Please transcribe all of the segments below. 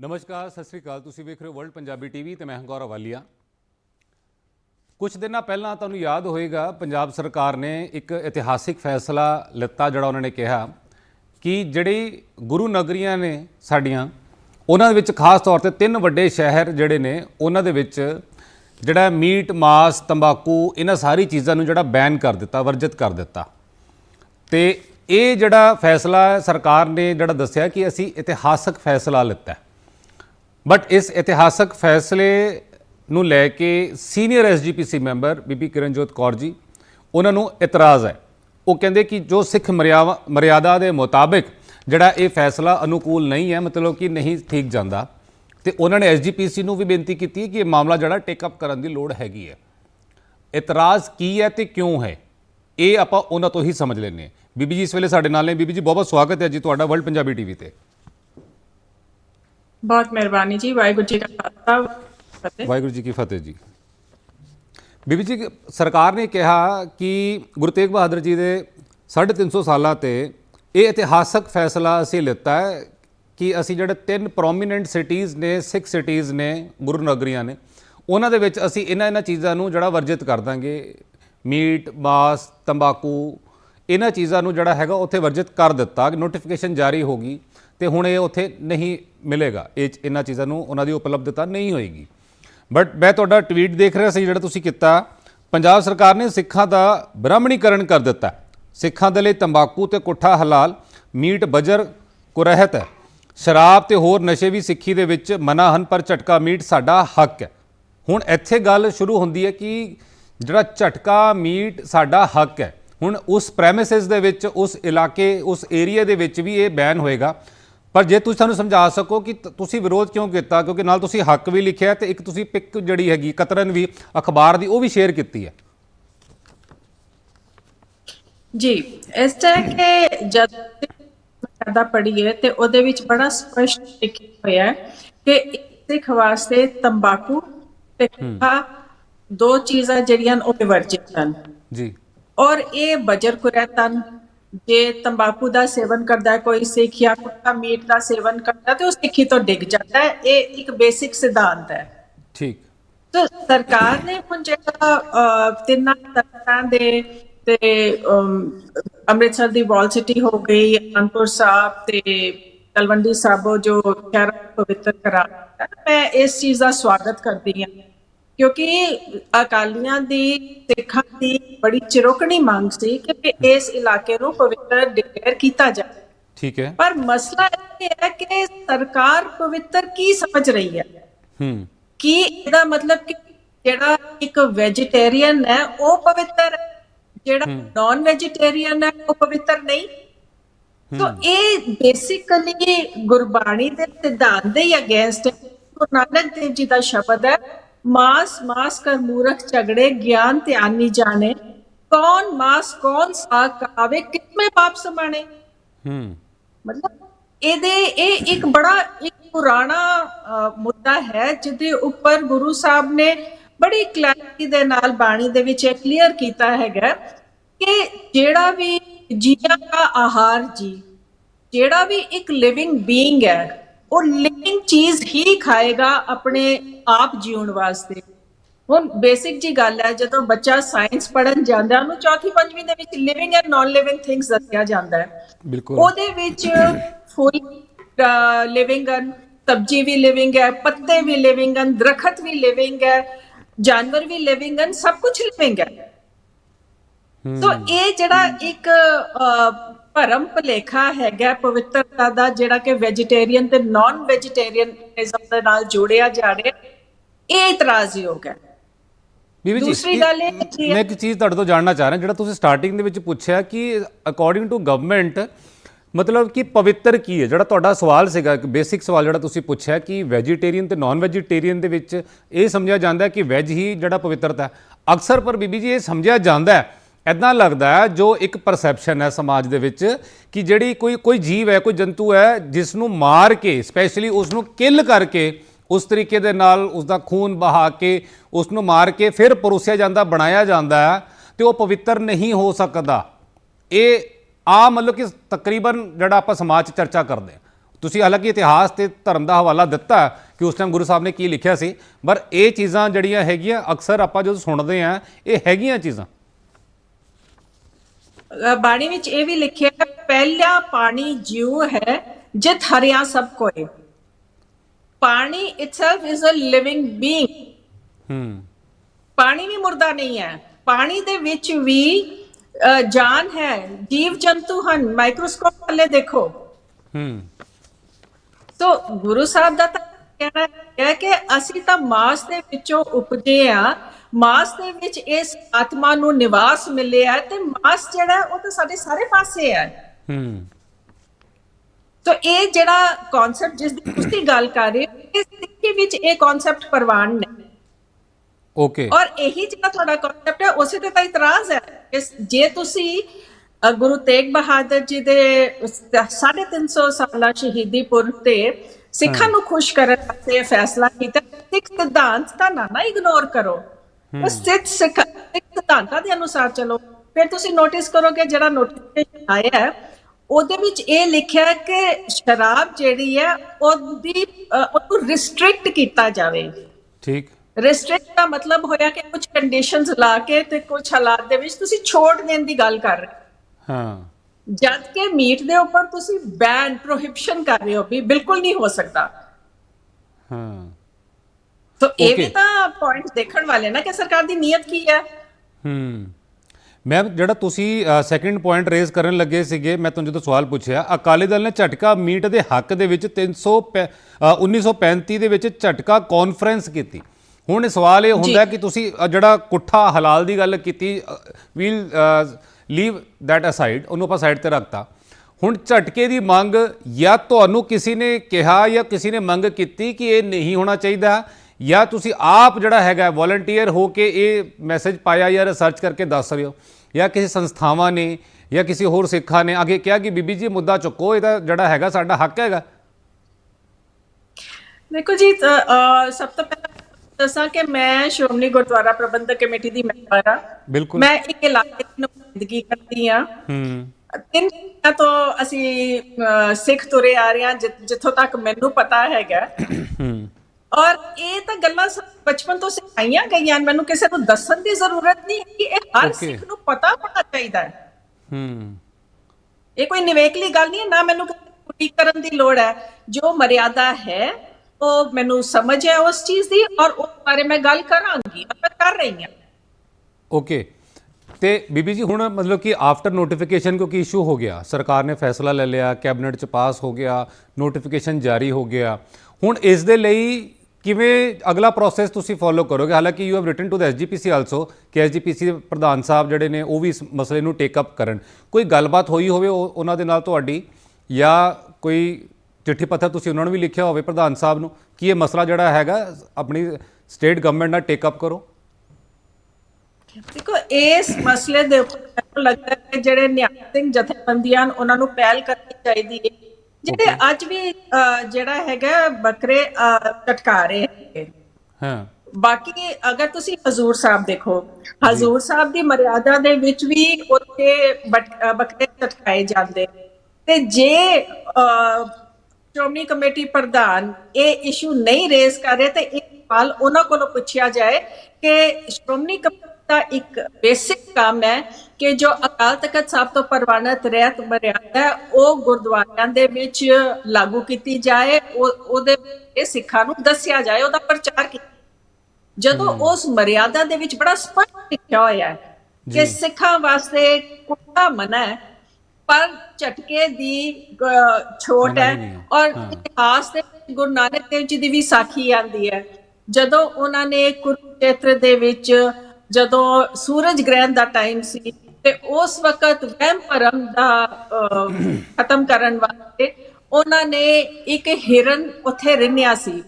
ਨਮਸਕਾਰ, ਸਤਿ ਸ੍ਰੀ ਅਕਾਲ। ਤੁਸੀਂ ਵੇਖ ਰਹੇ ਹੋ ਵਰਲਡ ਪੰਜਾਬੀ ਟੀਵੀ ਤੇ ਮੈਂ ਹਾਂ ਗੌਰਵ ਵਾਲੀਆ। ਕੁਝ ਦਿਨਾਂ ਪਹਿਲਾਂ ਤੁਹਾਨੂੰ ਯਾਦ ਹੋਏਗਾ, ਪੰਜਾਬ ਸਰਕਾਰ ਨੇ ਇੱਕ ਇਤਿਹਾਸਿਕ ਫੈਸਲਾ ਲਿੱਤਾ, ਜਿਹੜਾ ਉਹਨਾਂ ਨੇ ਕਿਹਾ ਕਿ ਜਿਹੜੀ ਗੁਰੂ ਨਗਰੀਆਂ ਨੇ ਸਾਡੀਆਂ, ਉਹਨਾਂ ਦੇ ਵਿੱਚ ਖਾਸ ਤੌਰ ਤੇ ਤਿੰਨ ਵੱਡੇ ਸ਼ਹਿਰ ਜਿਹੜੇ ਨੇ, ਉਹਨਾਂ ਦੇ ਵਿੱਚ ਜਿਹੜਾ ਮੀਟ, ਮਾਸ, ਤੰਬਾਕੂ, ਇਹਨਾਂ ਸਾਰੀ ਚੀਜ਼ਾਂ ਨੂੰ ਜਿਹੜਾ ਬੈਨ ਕਰ ਦਿੱਤਾ, ਵਰਜਿਤ ਕਰ ਦਿੱਤਾ। ਤੇ ਇਹ ਜਿਹੜਾ ਫੈਸਲਾ ਸਰਕਾਰ ਨੇ ਜਿਹੜਾ ਦੱਸਿਆ ਕਿ ਅਸੀਂ ਇਤਿਹਾਸਕ ਫੈਸਲਾ ਲਿੱਤਾ ਹੈ। ਬਟ ਇਸ ਇਤਿਹਾਸਕ ਫੈਸਲੇ ਨੂੰ ਲੈ ਕੇ ਸੀਨੀਅਰ ਐਸਜੀਪੀਸੀ ਮੈਂਬਰ ਬੀਬੀ ਕਿਰਨਜੋਤ ਕੌਰ ਜੀ ਉਹਨਾਂ ਨੂੰ ਇਤਰਾਜ਼ ਹੈ ਉਹ ਕਹਿੰਦੇ ਕਿ ਜੋ ਸਿੱਖ ਮਰਿਆਵਾ- ਮਰਿਆਦਾ ਦੇ ਮੁਤਾਬਿਕ ਜਿਹੜਾ ਇਹ ਫੈਸਲਾ ਅਨੁਕੂਲ ਨਹੀਂ ਹੈ ਮਤਲਬ ਕਿ ਨਹੀਂ ਠੀਕ ਜਾਂਦਾ ਤੇ ਉਹਨਾਂ ਨੇ ਐਸਜੀਪੀਸੀ ਨੂੰ ਵੀ ਬੇਨਤੀ ਕੀਤੀ ਹੈ ਕਿ ਇਹ ਮਾਮਲਾ ਜਿਹੜਾ ਟੇਕ ਅਪ ਕਰਨ ਦੀ ਲੋੜ ਹੈਗੀ ਹੈ ਇਤਰਾਜ਼ ਕੀ ਹੈ ਤੇ ਕਿਉਂ ਹੈ ਇਹ ਆਪਾਂ ਉਹਨਾਂ ਤੋਂ ਹੀ ਸਮਝ ਲੈਂਦੇ ਹਾਂ ਬੀਬੀ ਜੀ ਇਸ ਵੇਲੇ ਸਾਡੇ ਨਾਲ ਨੇ ਬੀਬੀ ਜੀ ਬਹੁਤ ਬਹੁਤ ਸਵਾਗਤ ਹੈ ਜੀ ਤੁਹਾਡਾ ਵਰਲਡ ਪੰਜਾਬੀ ਟੀਵੀ ਤੇ ਬਹੁਤ ਮਿਹਰਬਾਨੀ ਜੀ, ਵਾਹਿਗੁਰੂ ਜੀ ਕਾ ਫਤਿਹ। ਵਾਹਿਗੁਰੂ ਜੀ ਕੀ ਫਤਿਹ ਜੀ। ਬੀਬੀ ਜੀ, ਸਰਕਾਰ ਨੇ ਕਿਹਾ ਕਿ ਗੁਰੂ ਤੇਗ ਬਹਾਦਰ ਜੀ ਦੇ 350 ਸਾਲਾਂ ਤੇ ਇਹ ਇਤਿਹਾਸਕ ਫੈਸਲਾ ਅਸੀਂ ਲਿੱਤਾ ਹੈ ਕਿ ਅਸੀਂ ਜਿਹੜੇ ਤਿੰਨ ਪ੍ਰੋਮੀਨੈਂਟ ਸਿਟੀਜ਼ ਨੇ, ਸਿੱਖ ਸਿਟੀਜ਼ ਨੇ ਗੁਰੂ ਨਗਰੀਆਂ ਨੇ, ਉਹਨਾਂ ਦੇ ਵਿੱਚ ਅਸੀਂ ਇਹਨਾਂ ਇਹਨਾਂ ਚੀਜ਼ਾਂ ਨੂੰ ਜਿਹੜਾ ਵਰਜਿਤ ਕਰ ਦਾਂਗੇ। ਮੀਟ ਮਾਸ ਤੰਬਾਕੂ, ਇਹਨਾਂ ਚੀਜ਼ਾਂ ਨੂੰ ਜਿਹੜਾ ਹੈਗਾ ਉੱਥੇ ਵਰਜਿਤ ਕਰ ਦਿੱਤਾ। ਨੋਟੀਫਿਕੇਸ਼ਨ ਜਾਰੀ ਹੋ ਗਈ। ਤੇ ਹੁਣ ਇਹ ਉੱਥੇ ਨਹੀਂ ਮਿਲੇਗਾ। ਇਹ ਇਹਨਾਂ ਚੀਜ਼ਾਂ ਨੂੰ ਉਹਨਾਂ ਦੀ ਉਪਲਬਧਤਾ ਨਹੀਂ ਹੋਏਗੀ। ਬਟ ਮੈਂ ਤੁਹਾਡਾ ਟਵੀਟ ਦੇਖ ਰਿਹਾ ਸੀ ਜਿਹੜਾ ਤੁਸੀਂ ਕੀਤਾ। ਪੰਜਾਬ ਸਰਕਾਰ ਨੇ ਸਿੱਖਾਂ ਦਾ ਬ੍ਰਾਹਮਣੀਕਰਨ ਕਰ ਦਿੱਤਾ। ਸਿੱਖਾਂ ਦੇ ਲਈ ਤੰਬਾਕੂ ਤੇ ਕੁੱਠਾ ਹਲਾਲ, ਮੀਟ, ਬਜਰ, ਕੁਰਹਿਤ ਹੈ ਸ਼ਰਾਬ ਤੇ ਹੋਰ ਨਸ਼ੇ ਵੀ ਸਿੱਖੀ ਦੇ ਵਿੱਚ ਮਨਾ ਹਨ, ਪਰ ਝਟਕਾ ਮੀਟ ਸਾਡਾ ਹੱਕ ਹੈ। ਹੁਣ ਇੱਥੇ ਗੱਲ ਸ਼ੁਰੂ ਹੁੰਦੀ ਹੈ ਕਿ ਜਿਹੜਾ ਝਟਕਾ ਮੀਟ ਸਾਡਾ ਹੱਕ ਹੈ। ਹੁਣ ਉਸ ਪ੍ਰੈਮਿਸਿਸ ਦੇ ਵਿੱਚ, ਉਸ ਇਲਾਕੇ, ਉਸ ਏਰੀਆ ਦੇ ਵਿੱਚ ਵੀ ਇਹ ਬੈਨ ਹੋਏਗਾ। ਪਰ ਜੇ ਤੁਸੀਂ ਸਾਨੂੰ ਸਮਝਾ ਸਕੋ ਕਿ ਤ- ਤੁਸੀਂ ਵਿਰੋਧ ਕਿਉਂ ਕੀਤਾ? ਕਿਉਂਕਿ ਨਾਲ ਤੁਸੀਂ ਹੱਕ ਵੀ ਲਿਖਿਆ ਤੇ ਇੱਕ ਤੁਸੀਂ ਪਿਕ ਜਿਹੜੀ ਹੈਗੀ ਕਤਰਨ ਵੀ ਅਖਬਾਰ ਦੀ ਉਹ ਵੀ ਸ਼ੇਅਰ ਕੀਤੀ ਹੈ। ਜੀ ਇਸ ਤਰ੍ਹਾਂ ਕਿ ਜਦ ਜ਼ਿਆਦਾ ਪੜ੍ਹੀ ਹੈ ਤੇ ਉਹਦੇ ਵਿੱਚ ਬੜਾ ਸਪਸ਼ਟ ਲਿਖਿਆ ਹੋਇਆ ਹੈ ਕਿ ਇੱਕ ਸਿੱਖ ਵਾਸਤੇ ਤੰਬਾਕੂ ਤੇ ਖਾ ਦੋ ਚੀਜ਼ਾਂ ਜਿਹੜੀਆਂ ਉਹ ਵਰਜਿਤ ਹਨ। ਜੀ। ਔਰ ਇਹ ਬਜਰ ਕੁਰੈਤਨ ਜੇ ਤੰਬਾਕੂ ਦਾ ਸੇਵਨ ਕਰਦਾ ਹੈ ਕੋਈ ਸਿੱਖ ਜਾਂ ਕੁੱਤਾ ਮੀਟ ਦਾ ਸੇਵਨ ਕਰਦਾ ਤੇ ਉਹ ਸਿੱਖੀ ਤੋਂ ਡਿੱਗ ਜਾਂਦਾ ਹੈ। ਇਹ ਇੱਕ ਬੇਸਿਕ ਸਿਧਾਂਤ ਹੈ। ਠੀਕ। ਤਾਂ ਸਰਕਾਰ ਨੇ ਹੁਣ ਜਿਹੜਾ ਤਿੰਨਾਂ ਤਖਤਾਂ ਦੇ ਤੇ ਅਮ, ਅੰਮ੍ਰਿਤਸਰ ਦੀ ਵਾਲ ਸਿਟੀ ਹੋ ਗਈ ਅਨੰਦਪੁਰ ਸਾਹਿਬ ਤੇ ਤਲਵੰਡੀ ਸਾਬੋ ਜੋ ਸ਼ਹਿਰ ਪਵਿੱਤਰ ਕਰਾ ਮੈਂ ਇਸ ਚੀਜ਼ ਦਾ ਸਵਾਗਤ ਕਰਦੀ ਹਾਂ। ਕਿਉਂਕਿ ਅਕਾਲੀਆਂ ਦੀ ਸਿੱਖਾਂ ਦੀ ਬੜੀ ਚਿਰੋਕਣੀ ਮੰਗ ਸੀ ਕਿ ਇਸ ਇਲਾਕੇ ਨੂੰ ਪਵਿੱਤਰ ਡਿਕਲੇਅਰ ਕੀਤਾ ਜਾਵੇ। ਠੀਕ ਹੈ। ਪਰ ਮਸਲਾ ਇਹ ਹੈ ਕਿ ਸਰਕਾਰ ਪਵਿੱਤਰ ਕੀ ਸਮਝ ਰਹੀ ਹੈ? ਹੂੰ। ਕੀ ਇਹਦਾ ਮਤਲਬ ਕਿ ਜਿਹੜਾ ਇੱਕ ਵੈਜੀਟੇਰੀਅਨ ਹੈ ਉਹ ਪਵਿੱਤਰ ਜਿਹੜਾ ਨਾਨ ਵੈਜੀਟੇਰੀਅਨ ਹੈ ਉਹ ਪਵਿੱਤਰ ਨਹੀਂ? ਸੋ ਇਹ ਬੇਸਿਕਲੀ ਗੁਰਬਾਣੀ ਦੇ ਸਿਧਾਂਤ ਦੇ ਅਗੇਂਸਟ ਗੁਰੂ ਨਾਨਕ ਦੇਵ ਜੀ ਦਾ ਸ਼ਬਦ ਹੈ ਮਾਸ ਮਾਸ ਕਰ ਮੂਰਖ ਝਗੜੇ ਗਿਆਨ ਧਿਆਨ ਨਹੀਂ ਜਾਣੇ। ਕੌਣ ਮਾਸ ਕੌਣ ਸਾਗ ਕਾਵੇ ਕਿਤਮੇ ਪਾਪ ਸਮਾਣੇ। ਹੂੰ। ਮਤਲਬ ਇਹਦੇ ਇਹ ਇੱਕ ਬੜਾ ਇੱਕ ਪੁਰਾਣਾ ਮੁੱਦਾ ਹੈ ਜਿਹਦੇ ਉੱਪਰ ਗੁਰੂ ਸਾਹਿਬ ਨੇ ਬੜੀ ਕਲੈਰਿਟੀ ਦੇ ਨਾਲ ਬਾਣੀ ਦੇ ਵਿੱਚ ਇਹ ਕਲੀਅਰ ਕੀਤਾ ਹੈਗਾ ਕਿ ਜਿਹੜਾ ਵੀ ਜੀਵਾਂ ਦਾ ਆਹਾਰ ਜੀ ਜਿਹੜਾ ਵੀ ਇੱਕ ਲਿਵਿੰਗ ਬੀਇੰਗ ਹੈ ਉਹ ਲਿਵਿੰਗ ਚੀਜ਼ ਹੀ ਖਾਏਗਾ ਆਪਣੇ ਆਪ ਜੀਉਣ ਵਾਸਤੇ। ਹੁਣ ਬੇਸਿਕ ਜੀ ਗੱਲ ਹੈ ਜਦੋਂ ਬੱਚਾ ਸਾਇੰਸ ਪੜਨ ਜਾਂਦਾ ਉਹਨੂੰ ਚੌਥੀ ਪੰਜਵੀਂ ਦੇ ਵਿੱਚ living and non living things ਦੱਸਿਆ ਜਾਂਦਾ ਹੈ। ਬਿਲਕੁਲ। ਉਹਦੇ ਵਿੱਚ ਫੁੱਲ ਲਿਵਿੰਗ ਹਨ ਸਬਜ਼ੀ ਵੀ ਲਿਵਿੰਗ ਹੈ ਪੱਤੇ ਵੀ ਲਿਵਿੰਗ ਹਨ ਦਰਖਤ ਵੀ ਲਿਵਿੰਗ ਹੈ ਜਾਨਵਰ ਵੀ ਲਿਵਿੰਗ ਹਨ ਸਭ ਕੁਝ ਲਿਵਿੰਗ ਹੈ। ਸੋ ਇਹ ਜਿਹੜਾ ਇੱਕ ਭਰਮ ਭਲੇਖਾ ਹੈਗਾ ਪਵਿੱਤਰਤਾ ਦਾ ਜਿਹੜਾ ਕਿ ਵੈਜੀਟੇਰੀਅਨ ਤੇ ਨਾਨ ਵੈਜੀਟੇਰੀਅਨਿਜ਼ਮ ਦੇ ਨਾਲ ਜੋੜਿਆ ਜਾ ਰਿਹਾ ਇਹ ਇਤਰਾਜ਼ਯੋਗ ਹੈ। ਬੀਬੀ ਜੀ ਦੂਸਰੀ ਗੱਲ ਇਹ ਮੈਂ ਇੱਕ ਚੀਜ਼ ਤੁਹਾਡੇ ਤੋਂ ਜਾਣਨਾ ਚਾਹ ਰਿਹਾ ਜਿਹੜਾ ਤੁਸੀਂ ਸਟਾਰਟਿੰਗ ਦੇ ਵਿੱਚ ਪੁੱਛਿਆ ਕਿ ਅਕੋਰਡਿੰਗ ਟੂ ਗਵਰਨਮੈਂਟ ਮਤਲਬ ਕਿ ਪਵਿੱਤਰ ਕੀ ਹੈ? ਜਿਹੜਾ ਤੁਹਾਡਾ ਸਵਾਲ ਸੀਗਾ ਇੱਕ ਬੇਸਿਕ ਸਵਾਲ ਜਿਹੜਾ ਤੁਸੀਂ ਪੁੱਛਿਆ ਕਿ ਵੈਜੀਟੇਰੀਅਨ ਤੇ ਨਾਨ ਵੈਜੀਟੇਰੀਅਨ ਦੇ ਵਿੱਚ ਇਹ ਸਮਝਿਆ ਜਾਂਦਾ ਹੈ ਕਿ ਵੈਜ ਹੀ ਜਿਹੜਾ ਪਵਿੱਤਰਤਾ ਹੈ। ਅਕਸਰ ਪਰ ਬੀਬੀ ਜੀ ਇਹ ਸਮਝਿਆ ਜਾਂਦਾ ਹੈ ਇਦਾਂ ਲੱਗਦਾ ਹੈ ਜੋ ਇੱਕ ਪਰਸੈਪਸ਼ਨ ਹੈ ਸਮਾਜ ਦੇ ਵਿੱਚ ਕਿ ਜਿਹੜੀ ਕੋਈ ਕੋਈ ਜੀਵ ਹੈ, ਕੋਈ ਜੰਤੂ ਹੈ ਜਿਸ ਨੂੰ ਮਾਰ ਕੇ ਸਪੈਸ਼ਲੀ ਉਸ ਨੂੰ ਕਿਲ ਕਰਕੇ, ਉਸ ਤਰੀਕੇ ਦੇ ਨਾਲ ਉਸ ਦਾ ਖੂਨ ਬਹਾ ਕੇ ਉਸ ਨੂੰ ਮਾਰ ਕੇ ਫਿਰ ਪਰੋਸਿਆ ਜਾਂਦਾ, ਬਣਾਇਆ ਜਾਂਦਾ ਹੈ ਤੇ ਉਹ ਪਵਿੱਤਰ ਨਹੀਂ ਹੋ ਸਕਦਾ। ਇਹ ਆ ਮਤਲਬ ਕਿ ਤਕਰੀਬਨ ਜਿਹੜਾ ਆਪਾਂ ਸਮਾਜ 'ਚ ਚਰਚਾ ਕਰਦੇ ਹਾਂ। ਤੁਸੀਂ ਹਾਲਾਂਕਿ ਇਤਿਹਾਸ ਤੇ ਧਰਮ ਦਾ ਹਵਾਲਾ ਦਿੱਤਾ ਕਿ ਉਸ ਟਾਈਮ ਗੁਰੂ ਸਾਹਿਬ ਨੇ ਕੀ ਲਿਖਿਆ ਸੀ, ਪਰ ਇਹ ਚੀਜ਼ਾਂ ਜਿਹੜੀਆਂ ਹੈਗੀਆਂ, ਅਕਸਰ ਆਪਾਂ ਜਦੋਂ ਸੁਣਦੇ ਆ ਇਹ ਹੈਗੀਆਂ ਚੀਜ਼ਾਂ। ਬਾਣੀ ਵਿੱਚ ਇਹ ਵੀ ਲਿਖਿਆ ਹੈ ਪਹਿਲਾ ਪਾਣੀ ਜਿਉ ਹੈ ਜਿਤ ਹਰਿਆ ਸਭ ਕੋਏ। ਪਾਣੀ itself is a living being ਹੂੰ। ਪਾਣੀ ਵੀ ਮੁਰਦਾ ਨਹੀਂ ਹੈ। ਪਾਣੀ ਦੇ ਵਿੱਚ ਵੀ ਜਾਨ ਹੈ। ਜੀਵ ਜੰਤੂ ਹਨ। ਮਾਈਕਰੋਸਕੋਪ ਥੱਲੇ ਦੇਖੋ। ਹੂੰ। ਸੋ ਗੁਰੂ ਸਾਹਿਬ ਦਾ ਤਾਂ ਕਹਿਣਾ ਹੈ ਕਿ ਅਸੀਂ ਤਾਂ ਮਾਸ ਦੇ ਵਿੱਚੋਂ ਉਪਜੇ ਆ। ਮਾਸ ਦੇ ਵਿੱਚ ਇਸ ਆਤਮਾ ਨੂੰ ਨਿਵਾਸ ਮਿਲਿਆ ਤੇ ਮਾਸ ਜਿਹੜਾ ਉਹ ਤਾਂ ਸਾਡੇ ਸਾਰੇ ਪਾਸੇ ਹੈ। ਹੂੰ। ਤੋ ਇਹ ਜਿਹੜਾ ਕਨਸੈਪਟ ਜਿਸ ਦੀ ਤੁਸੀਂ ਗੱਲ ਕਰ ਰਹੇ ਹੋ ਇਸ ਸਿੱਖੀ ਵਿੱਚ ਇਹ ਕਨਸੈਪਟ ਪ੍ਰਵਾਨ ਨਹੀਂ। ਓਕੇ ਔਰ ਇਹੀ ਜਿਹੜਾ ਤੁਹਾਡਾ ਕਨਸੈਪਟ ਹੈ ਉਸੇ ਤੇ ਤਾਂ ਇਤਰਾਜ਼ ਹੈ ਇਸ ਜੇ ਤੁਸੀਂ ਗੁਰੂ ਤੇਗ ਬਹਾਦਰ ਜੀ ਦੇ ਉਸ- 350 ਸਾਲਾ ਸ਼ਹੀਦੀ ਪੁਰਬ ਤੇ ਸਿੱਖਾਂ ਨੂੰ ਖੁਸ਼ ਕਰਨ ਵਾਸਤੇ ਫੈਸਲਾ ਕੀਤਾ ਸਿੱਖ ਸਿਧਾਂਤ ਤਾਂ ਨਾ ਨਾ ਇਗਨੋਰ ਕਰੋ। ਸਿੱਖ ਸਿਧਾਂਤਾਂ ਦੇ ਅਨੁਸਾਰ ਚਲੋ। ਫਿਰ ਤੁਸੀਂ ਨੋਟਿਸ ਕਰੋਗੇ ਜਿਹੜਾ ਨੋਟੀਫਿਕੇਸ਼ਨ ਆਇਆ ਹੈ ਉਹਦੇ ਵਿੱਚ ਇਹ ਲਿਖਿਆ ਹੈ ਕਿ ਸ਼ਰਾਬ ਜਿਹੜੀ ਹੈ ਉਹਦੀ ਉਹਨੂੰ ਰਿਸਟ੍ਰਿਕਟ ਕੀਤਾ ਜਾਵੇ। ਠੀਕ। ਰੈਸਟ੍ਰਿਕਟ ਦਾ ਮਤਲਬ ਹੋਇਆ ਕਿ ਕੁਝ ਕੰਡੀਸ਼ਨਸ ਲਾ ਕੇ ਤੇ ਕੁਝ ਹਾਲਾਤ ਦੇ ਵਿੱਚ ਤੁਸੀਂ ਛੋੜ ਦੇਣ ਦੀ ਗੱਲ ਕਰ ਰਹੇ। ਹਾਂ। ਜਦ ਕਿ ਮੀਟ ਦੇ ਉੱਪਰ ਤੁਸੀਂ ਬੈਨ ਪ੍ਰੋਹਿਬਿਸ਼ਨ ਕਰ ਰਹੇ ਹੋ ਵੀ ਬਿਲਕੁਲ ਨਹੀਂ ਹੋ ਸਕਦਾ। ਹਾਂ। ਸੋ ਇਹ ਵੀ. ਤਾਂ ਪੁਆਇੰਟ ਦੇਖਣ ਵਾਲੇ ਨਾ ਕਿ ਸਰਕਾਰ ਦੀ ਨੀਅਤ ਕੀ ਹੈ। ਹੂੰ। ਮੈਂ ਜਿਹੜਾ ਤੁਸੀਂ ਸੈਕੰਡ ਪੁਆਇੰਟ ਰੇਜ਼ ਕਰਨ ਲੱਗੇ ਸੀਗੇ ਮੈਂ ਤੁਹਾਨੂੰ ਜਦੋਂ ਸਵਾਲ ਪੁੱਛਿਆ ਅਕਾਲੀ ਦਲ ਨੇ ਝਟਕਾ ਮੀਟ ਦੇ ਹੱਕ ਦੇ ਵਿੱਚ 300 ਪੈ- ਅ, 1935 ਦੇ ਵਿੱਚ ਝਟਕਾ ਕਾਨਫਰੰਸ ਕੀਤੀ। ਹੁਣ ਸਵਾਲ ਇਹ ਹੁੰਦਾ ਕਿ ਤੁਸੀਂ ਜਿਹੜਾ ਕੁੱਠਾ ਹਲਾਲ ਦੀ ਗੱਲ ਕੀਤੀ ਵੀਲ ਲੀਵ ਦੈਟ ਅਸਾਈਡ ਉਹਨੂੰ ਆਪਾਂ ਸਾਈਡ ਤੇ ਰੱਖਤਾ। ਹੁਣ ਝਟਕੇ ਦੀ ਮੰਗ ਜਾਂ ਤੁਹਾਨੂੰ ਕਿਸੇ ਨੇ ਕਿਹਾ ਜਾਂ ਕਿਸੇ ਨੇ ਮੰਗ ਕੀਤੀ ਕਿ ਇਹ ਨਹੀਂ ਹੋਣਾ ਚਾਹੀਦਾ ਜਾਂ ਤੁਸੀਂ ਆਪ ਜਿਹੜਾ ਹੈਗਾ ਵੋਲੰਟੀਅਰ ਹੋ ਕੇ ਇਹ ਮੈਸੇਜ ਪਾਇਆ ਜਾਂ ਰਿਸਰਚ ਕਰਕੇ ਦੱਸ ਰਹੇ ਹੋ ਜਾਂ ਕਿਸੇ ਸੰਸਥਾਵਾਂ ਨੇ ਜਾਂ ਕਿਸੇ ਹੋਰ ਸਿੱਖਾਂ ਨੇ ਅੱਗੇ ਕਿਹਾ ਕਿ ਬੀਬੀ ਜੀ ਮੁੱਦਾ ਚੁੱਕੋ ਇਹਦਾ ਜਿਹੜਾ ਹੈਗਾ ਸਾਡਾ ਹੱਕ ਹੈਗਾ। ਦੇਖੋ ਜੀ ਸਭ ਤੋਂ ਪਹਿਲਾਂ ਦੱਸਾਂ ਕਿ ਮੈਂ ਸ਼੍ਰੋਮਣੀ ਗੁਰਦੁਆਰਾ ਪ੍ਰਬੰਧਕ ਕਮੇਟੀ ਦੀ ਮੈਂਬਰ ਆ ਬਿਲਕੁਲ। ਮੈਂ ਇੱਕ ਇਲਾਕੇ ਦੀ ਨੁਮਾਇੰਦਗੀ ਕਰਦੀ ਆ ਹੂੰ। ਤਿੰਨ ਸਾਲਾਂ ਤੋਂ ਅਸੀਂ ਸਿੱਖ ਤੁਰੇ ਆ ਰਹੇ ਹਾਂ ਜਿ- ਜਿੱਥੋਂ ਤੱਕ ਮੈਨੂੰ ਪਤਾ ਹੈਗਾ। ਹੂੰ। ਔਰ ਇਹ ਤਾਂ ਗੱਲਾਂ ਬਚਪਨ ਤੋਂ ਸਿਖਾਈਆਂ ਗਈਆਂ ਮੈਨੂੰ ਕਿਸੇ ਨੂੰ ਦੱਸਣ ਦੀ ਜ਼ਰੂਰਤ ਨਹੀਂ ਕਿ ਇਹ ਹਰ. ਸਿੱਖ ਨੂੰ ਪਤਾ ਹੋਣਾ ਚਾਹੀਦਾ ਹੈ। ਹੂੰ। ਇਹ ਕੋਈ ਨਿਵੇਕਲੀ ਗੱਲ ਨਹੀਂ ਹੈ ਨਾ ਮੈਨੂੰ ਕੋਈ ਕਰਨ ਦੀ ਲੋੜ ਹੈ। ਜੋ ਮਰਿਆਦਾ ਹੈ ਉਹ ਮੈਨੂੰ ਸਮਝ ਹੈ ਉਸ ਚੀਜ਼ ਦੀ ਔਰ ਉਸ ਬਾਰੇ ਮੈਂ ਗੱਲ ਕਰਾਂਗੀ ਮੈਂ ਕਰ ਰਹੀ ਹਾਂ। ਓਕੇ ਤੇ ਬੀਬੀ ਜੀ ਹੁਣ ਮਤਲਬ ਕਿ ਆਫਟਰ ਨੋਟੀਫਿਕੇਸ਼ਨ ਕਿਉਂਕਿ ਇਸ਼ੂ ਹੋ ਗਿਆ ਸਰਕਾਰ ਨੇ ਫੈਸਲਾ ਲੈ ਲਿਆ ਕੈਬਨਿਟ ਚ ਪਾਸ ਹੋ ਗਿਆ ਨੋਟੀਫਿਕੇਸ਼ਨ ਜਾਰੀ ਹੋ ਗਿਆ। ਹੁਣ ਇਸ ਦੇ ਲਈ ਕਿਵੇਂ ਅਗਲਾ ਪ੍ਰੋਸੈਸ ਤੁਸੀਂ ਫੋਲੋ ਕਰੋਗੇ? ਹਾਲਾਂਕਿ you have written to the SGPC also ਕਿ ਐਸਜੀਪੀਸੀ ਦੇ ਪ੍ਰਧਾਨ ਸਾਹਿਬ ਜਿਹੜੇ ਨੇ, ਉਹ ਵੀ ਇਸ ਮਸਲੇ ਨੂੰ ਟੇਕ ਅਪ ਕਰਨ। ਕੋਈ ਗੱਲਬਾਤ ਹੋਈ ਹੋਵੇ ਉਹ- ਉਹਨਾਂ ਦੇ ਨਾਲ ਤੁਹਾਡੀ? ਜਾਂ ਕੋਈ ਚਿੱਠੀ ਪੱਤਰ ਤੁਸੀਂ ਉਹਨਾਂ ਨੂੰ ਵੀ ਲਿਖਿਆ ਹੋਵੇ ਪ੍ਰਧਾਨ ਸਾਹਿਬ ਨੂੰ ਕਿ ਇਹ ਮਸਲਾ ਜਿਹੜਾ ਹੈਗਾ, ਆਪਣੀ ਸਟੇਟ ਗਵਰਨਮੈਂਟ ਨਾਲ ਟੇਕ ਅਪ ਕਰੋ? ਦੇਖੋ, ਇਸ ਮਸਲੇ ਦੇ ਉੱਪਰ ਲੱਗਦਾ ਹੈ ਕਿ ਜਿਹੜੇ ਨਿਆਂਤਿਕ ਜਥੇਬੰਦੀਆਂ ਉਹਨਾਂ ਨੂੰ ਪਹਿਲ ਕਰਨੀ ਚਾਹੀਦੀ ਹੈ। ਜਿਹੜੇ ਅੱਜ ਵੀ ਜਿਹੜਾ ਹੈਗਾ ਬੱਕਰੇ ਚਟਕਾ ਰਹੇ ਹੈਗੇ। ਹਾਂ। ਬਾਕੀ ਅਗਰ ਤੁਸੀਂ ਹਜ਼ੂਰ ਸਾਹਿਬ ਦੇਖੋ ਹਜ਼ੂਰ ਸਾਹਿਬ ਦੀ ਮਰਿਆਦਾ ਦੇ ਵਿੱਚ ਵੀ ਉੱਥੇ ਬੱਕਰੇ ਚਟਕਾਏ ਜਾਂਦੇ। ਤੇ ਜੇ ਸ਼੍ਰੋਮਣੀ ਕਮੇਟੀ ਪ੍ਰਧਾਨ ਇਹ ਇਸ਼ੂ ਨਹੀਂ ਰੇਜ਼ ਕਰ ਰਹੇ ਤੇ ਇੱਕ ਸਵਾਲ ਉਹਨਾਂ ਕੋਲੋਂ ਪੁੱਛਿਆ ਜਾਏ ਕਿ ਸ਼੍ਰੋਮਣੀ ਕਮੇਟੀ ਦਾ ਇੱਕ ਬੇਸਿਕ ਕੰਮ ਹੈ ਕਿ ਜੋ ਅਕਾਲ ਤਖਤ ਸਾਹਿਬ ਤੋਂ ਪ੍ਰਵਾਨਿਤ ਰਹਿਤ ਮਰਿਆਦਾ ਉਹ ਗੁਰਦੁਆਰਿਆਂ ਦੇ ਵਿੱਚ ਲਾਗੂ ਕੀਤੀ ਜਾਏ ਉਹ ਉਹਦੇ ਇਹ ਸਿੱਖਾਂ ਨੂੰ ਦੱਸਿਆ ਜਾਏ ਉਹਦਾ ਪ੍ਰਚਾਰ ਕੀਤਾ ਜਦੋਂ ਉਸ ਮਰਿਆਦਾ ਦੇ ਵਿੱਚ ਬੜਾ ਸਪਸ਼ਟ ਲਿਖਿਆ ਹੋਇਆ ਹੈ ਕਿ ਸਿੱਖਾਂ ਵਾਸਤੇ ਕੁੱਤਾ ਮਨਾ ਹੈ ਪਰ ਝਟਕੇ ਦੀ ਛੋਟ ਹੈ। ਔਰ ਇਤਿਹਾਸ ਦੇ ਗੁਰੂ ਨਾਨਕ ਦੇਵ ਜੀ ਦੀ ਵੀ ਸਾਖੀ ਆਂਦੀ ਹੈ। ਜਦੋਂ ਉਹਨਾਂ ਨੇ ਕੁਰੂਕਸ਼ੇਤਰ ਦੇ ਵਿੱਚ ਜਦੋਂ ਸੂਰਜ ਗ੍ਰਹਿਣ ਦਾ ਟਾਈਮ ਸੀ ਤੇ ਉਸ ਵਕਤ ਵਹਿਮ ਭਰਮ ਦਾ ਖਤਮ ਕਰਨ ਵਾਸਤੇ ਉਹਨਾਂ ਨੇ ਇੱਕ ਹਿਰਨ ਉੱਥੇ ਰਿੰਨਿਆ ਸੀ।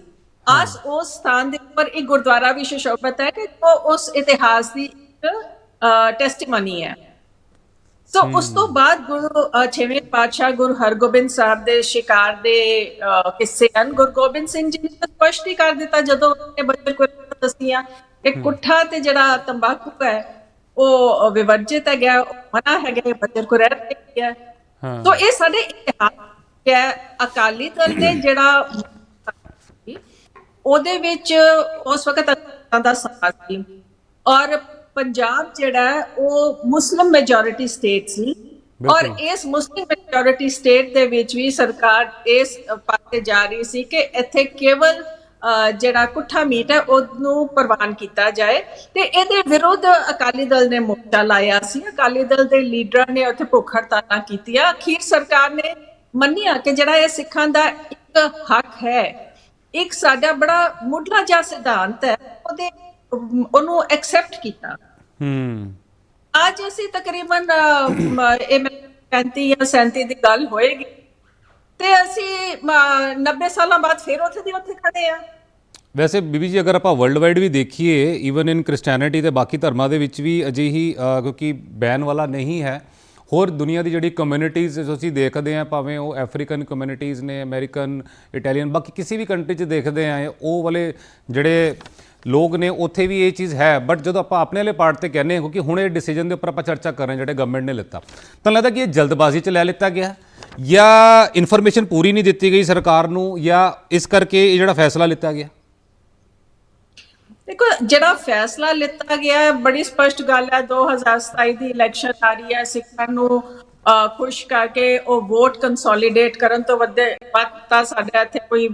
ਅੱਜ ਉਸ ਸਥਾਨ ਦੇ ਉੱਪਰ ਇੱਕ ਗੁਰਦੁਆਰਾ ਵੀ ਸੁਸ਼ੋਭਿਤ ਹੈ ਕਿ ਉਹ ਉਸ ਇਤਿਹਾਸ ਦੀ ਇੱਕ ਟੈਸਟੀਮਨੀ ਹੈ। ਸੋ ਉਸ ਤੋਂ ਬਾਅਦ ਗੁਰੂ ਛੇਵੇਂ ਪਾਤਸ਼ਾਹ ਗੁਰੂ ਹਰਗੋਬਿੰਦ ਸਾਹਿਬ ਦੇ ਸ਼ਿਕਾਰ ਦੇ ਕਿੱਸੇ ਹਨ। ਗੁਰੂ ਗੋਬਿੰਦ ਸਿੰਘ ਜੀ ਨੇ ਸਪਸ਼ਟ ਹੀ ਕਰ ਦਿੱਤਾ ਜਦੋਂ ਉਹਨੇ ਬੱਚੇ ਕੋਲ ਦੱਸੀਆਂ ਕਿ ਕੁੱਠਾ ਤੇ ਜਿਹੜਾ ਤੰਬਾਕੂ ਹੈ ਉਹ ਵਿਵਰਜਿਤ ਹੈ ਗਿਆ ਮਨਾ ਹੈ ਗਿਆ ਬੱਚੇ ਕੋ ਰਹਿ ਗਿਆ ਹਾਂ। ਸੋ ਇਹ ਸਾਡੇ ਇਤਿਹਾਸ ਕਿ ਅਕਾਲੀ ਦਲ ਨੇ ਜਿਹੜਾ ਉਹਦੇ ਵਿੱਚ ਉਸ ਵਕਤ ਦਾ ਸਮਾਂ ਸੀ। ਔਰ ਪੰਜਾਬ ਜਿਹੜਾ ਉਹ ਮੁਸਲਿਮ ਮੈਜੋਰਿਟੀ ਸਟੇਟ ਸੀ। ਔਰ। ਇਸ ਮੁਸਲਿਮ ਮੈਜੋਰਿਟੀ ਸਟੇਟ ਦੇ ਵਿੱਚ ਵੀ ਸਰਕਾਰ ਇਸ ਪਾਸੇ ਜਾ ਰਹੀ ਸੀ ਕਿ ਇੱਥੇ ਕੇਵਲ ਜਿਹੜਾ ਕੁੱਠਾ ਮੀਟ ਹੈ ਉਹਨੂੰ ਪ੍ਰਵਾਨ ਕੀਤਾ ਜਾਏ। ਤੇ ਇਹਦੇ ਵਿਰੁੱਧ ਅਕਾਲੀ ਦਲ ਨੇ ਮੋਰਚਾ ਲਾਇਆ ਸੀ। ਅਕਾਲੀ ਦਲ ਦੇ ਲੀਡਰਾਂ ਨੇ ਉੱਥੇ ਭੁੱਖ ਹੜਤਾਲਾਂ ਕੀਤੀਆਂ। ਅਖੀਰ ਸਰਕਾਰ ਨੇ ਮੰਨਿਆ ਕਿ ਜਿਹੜਾ ਇਹ ਸਿੱਖਾਂ ਦਾ ਇੱਕ ਹੱਕ ਹੈ ਇੱਕ ਸਾਡਾ ਬੜਾ ਮੁੱਢਲਾ ਜਿਹਾ ਸਿਧਾਂਤ ਹੈ ਉਹਦੇ ਉਹਨੂੰ ਐਕਸੈਪਟ ਕੀਤਾ। ਹੂੰ। ਅੱਜ ਅਸੀਂ ਤਕਰੀਬਨ ਇਹ ਮੈਨੂੰ 35 ਜਾਂ 37 ਦੀ ਗੱਲ ਹੋਏਗੀ। ਤੇ ਅਸੀਂ ਮ- 90 ਸਾਲਾਂ ਬਾਅਦ ਫਿਰ ਉੱਥੇ ਦੀ ਉੱਥੇ ਖੜੇ ਆ ਵੈਸੇ ਬੀਬੀ ਜੀ ਅਗਰ ਆਪਾਂ ਵਰਲਡ ਵਾਈਡ ਵੀ ਦੇਖੀਏ ਈਵਨ ਇਨ ਕ੍ਰਿਸਚੀਅਨਿਟੀ ਤੇ ਬਾਕੀ ਧਰਮਾਂ ਦੇ ਵਿੱਚ ਵੀ ਅਜਿਹੀ ਕਿਉਂਕਿ ਬੈਨ ਵਾਲਾ ਨਹੀਂ ਹੈ ਹੋਰ ਦੁਨੀਆ ਦੀ ਜਿਹੜੀ ਕਮਿਊਨਿਟੀਜ਼ ਤੁਸੀਂ ਦੇਖਦੇ ਆ ਭਾਵੇਂ ਉਹ ਅਫਰੀਕਨ ਕਮਿਊਨਿਟੀਜ਼ ਨੇ ਅਮਰੀਕਨ ਇਟਾਲੀਅਨ ਬਾਕੀ ਕਿਸੇ ਵੀ ਕੰਟਰੀ 'ਚ ਦੇਖਦੇ ਆ ਉਹ ਵਾਲੇ ਜਿਹੜੇ ਲੋਕ ਨੇ ਉੱਥੇ ਵੀ ਇਹ ਚੀਜ਼ ਹੈ ਬਟ ਜਦੋਂ ਆਪਾਂ ਆਪਣੇ ਵਾਲੇ ਪਾਰਟ ਤੇ ਕਹਿੰਦੇ ਹਾਂ ਕਿਉਂਕਿ ਹੁਣ ਇਹ ਡਿਸੀਜਨ ਦੇ ਉੱਪਰ ਆਪਾਂ ਚਰਚਾ ਕਰ ਰਹੇ ਜਿਹੜੇ ਗਵਰਨਮੈਂਟ ਨੇ ਲਿੱਤਾ ਤਾਂ ਲੱਗਦਾ ਕਿ ਇਹ ਜਲਦਬਾਜ਼ੀ 'ਚ ਲੈ ਲਿੱਤਾ ਗਿਆ ਜਾਂ ਇਨਫੋਰਮੇਸ਼ਨ ਪੂਰੀ ਨਹੀਂ ਦਿੱਤੀ ਗਈ ਸਰਕਾਰ ਨੂੰ ਜਾਂ ਇਸ ਕਰਕੇ ਇਹ ਜਿਹੜਾ ਫੈਸਲਾ ਲਿੱਤਾ ਗਿਆ? ਦੇਖੋ ਜਿਹੜਾ ਫੈਸਲਾ ਲਿੱਤਾ ਗਿਆ ਹੈ ਬੜੀ ਸਪਸ਼ਟ ਗੱਲ ਹੈ 2027 ਦੀ ਇਲੈਕਸ਼ਨ ਆ ਰਹੀ ਹੈ ਸਿੱਖਾਂ ਨੂੰ ਖੁਸ਼ ਕਰਕੇ ਉਹ ਵੋਟ ਕੰਸੋਲੀਡੇਟ ਕਰਨ ਤੋਂ ਵੱਧ ਤਾਂ ਸਾਡਾ ਇੱਥੇ ਕੋਈ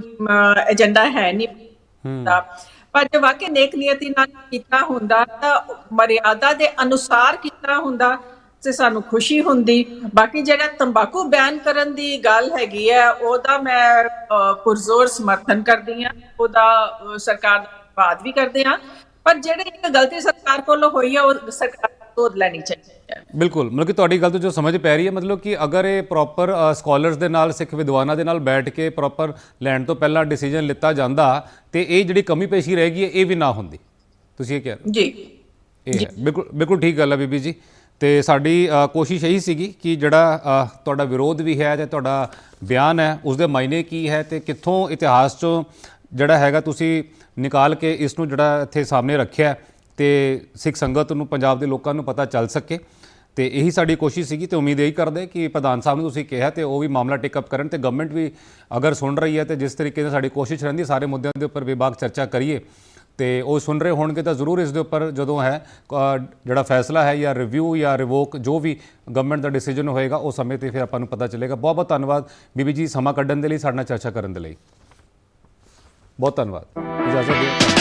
ਏਜੰਡਾ ਹੈ ਨਹੀਂ। ਦਾ ਪਰ ਜੇ ਵਾਕਈ ਨੇਕ ਨੀਅਤੀ ਨਾਲ ਕੀਤਾ ਹੁੰਦਾ, ਤਾਂ ਮਰਿਆਦਾ ਦੇ ਅਨੁਸਾਰ ਕੀਤਾ ਹੁੰਦਾ ਤੇ ਸਾਨੂੰ ਖੁਸ਼ੀ ਹੁੰਦੀ। ਬਾਕੀ ਜਿਹੜਾ ਤੰਬਾਕੂ ਬੈਨ ਕਰਨ ਦੀ ਗੱਲ ਹੈਗੀ ਹੈ, ਉਹਦਾ ਮੈਂ ਪੁਰਜ਼ੋਰ ਸਮਰਥਨ ਕਰਦੀ ਹਾਂ। ਉਹਦਾ ਸਰਕਾਰ ਦਾ ਬਾਤ ਵੀ ਕਰਦੇ ਹਾਂ। ਪਰ ਜਿਹੜੇ ਇੱਕ ਗਲਤੀ ਸਰਕਾਰ ਕੋਲੋਂ ਹੋਈ ਹੈ ਉਹ ਸਰਕਾਰ ਨੂੰ ਲੈਣੀ ਚਾਹੀਦੀ ਬਿਲਕੁਲ ਮਤਲਬ ਕਿ ਤੁਹਾਡੀ ਗੱਲ ਤੋਂ ਜੋ ਸਮਝ ਪੈ ਰਹੀ ਹੈ ਮਤਲਬ ਕਿ ਅਗਰ ਇਹ ਪ੍ਰੋਪਰ ਸਕਾਲਰਸ ਦੇ ਨਾਲ ਸਿੱਖ ਵਿਦਵਾਨਾਂ ਦੇ ਨਾਲ ਬੈਠ ਕੇ ਪ੍ਰੋਪਰ ਲੈਣ ਤੋਂ ਪਹਿਲਾਂ ਡਿਸੀਜਨ ਲਿੱਤਾ ਜਾਂਦਾ ਤੇ ਇਹ ਜਿਹੜੀ ਕਮੀ ਪੇਸ਼ੀ ਰਹਿ ਗਈ ਹੈ ਇਹ ਵੀ ਨਾ ਹੁੰਦੀ। ਤੁਸੀਂ ਇਹ ਕਹਿ ਰਹੇ ਹੋ? ਜੀ। ਇਹ ਹੈ। ਬਿਲਕੁਲ ਬਿਲਕੁਲ ਠੀਕ ਗੱਲ ਹੈ ਬੀਬੀ ਜੀ। ਤੇ ਸਾਡੀ ਕੋਸ਼ਿਸ਼ ਇਹੀ ਸੀਗੀ ਕਿ ਜਿਹੜਾ ਤੁਹਾਡਾ ਵਿਰੋਧ ਵੀ ਹੈ ਤੇ ਤੁਹਾਡਾ ਬਿਆਨ ਹੈ ਉਸ ਦੇ ਮਾਇਨੇ ਕੀ ਹੈ ਤੇ ਕਿੱਥੋਂ ਇਤਿਹਾਸ ਚੋਂ ਜਿਹੜਾ ਹੈਗਾ ਤੁਸੀਂ ਨਿਕਾਲ ਕੇ ਇਸ ਨੂੰ ਜਿਹੜਾ ਇੱਥੇ ਸਾਹਮਣੇ ਰੱਖਿਆ ਤੇ ਸਿੱਖ ਸੰਗਤ ਨੂੰ ਪੰਜਾਬ ਦੇ ਲੋਕਾਂ ਨੂੰ ਪਤਾ ਚੱਲ ਸਕੇ। ਤੇ ਇਹੀ ਸਾਡੀ ਕੋਸ਼ਿਸ਼ ਸੀਗੀ ਤੇ ਉਮੀਦ ਇਹੀ ਕਰਦੇ ਕਿ ਪ੍ਰਧਾਨ ਸਾਹਿਬ ਨੂੰ ਤੁਸੀਂ ਕਿਹਾ ਤੇ ਉਹ ਵੀ ਮਾਮਲਾ ਟੇਕ ਅਪ ਕਰਨ ਤੇ ਗਵਰਨਮੈਂਟ ਵੀ ਅਗਰ ਸੁਣ ਰਹੀ ਹੈ ਤੇ ਜਿਸ ਤਰੀਕੇ ਨਾਲ ਸਾਡੀ ਕੋਸ਼ਿਸ਼ ਰਹਿੰਦੀ, ਸਾਰੇ ਮੁੱਦਿਆਂ ਦੇ ਉੱਪਰ ਵਿਭਾਗ ਚਰਚਾ ਕਰੀਏ। ਤੇ ਉਹ ਸੁਣ ਰਹੇ ਹੋਣਗੇ ਤਾਂ ਜ਼ਰੂਰ ਇਸ ਦੇ ਉੱਪਰ ਜਦੋਂ ਹੈ ਜਿਹੜਾ ਫੈਸਲਾ ਹੈ ਜਾਂ ਰਿਵਿਊ ਜਾਂ ਰਿਵੋਕ ਜੋ ਵੀ ਗਵਰਨਮੈਂਟ ਦਾ ਡਿਸੀਜਨ ਹੋਏਗਾ, ਉਹ ਸਮੇਂ ਤੇ ਫਿਰ ਆਪਾਂ ਨੂੰ ਪਤਾ ਚੱਲੇਗਾ। ਬਹੁਤ ਬਹੁਤ ਧੰਨਵਾਦ ਬੀਬੀ ਜੀ ਸਮਾਂ ਕੱਢਣ ਦੇ ਲਈ, ਸਾਡੇ ਨਾਲ ਚਰਚਾ ਕਰਨ ਦੇ ਲਈ। ਬਹੁਤ ਧੰਨਵਾਦ। ਇਜਾਜ਼ਤ ਦਿਓ।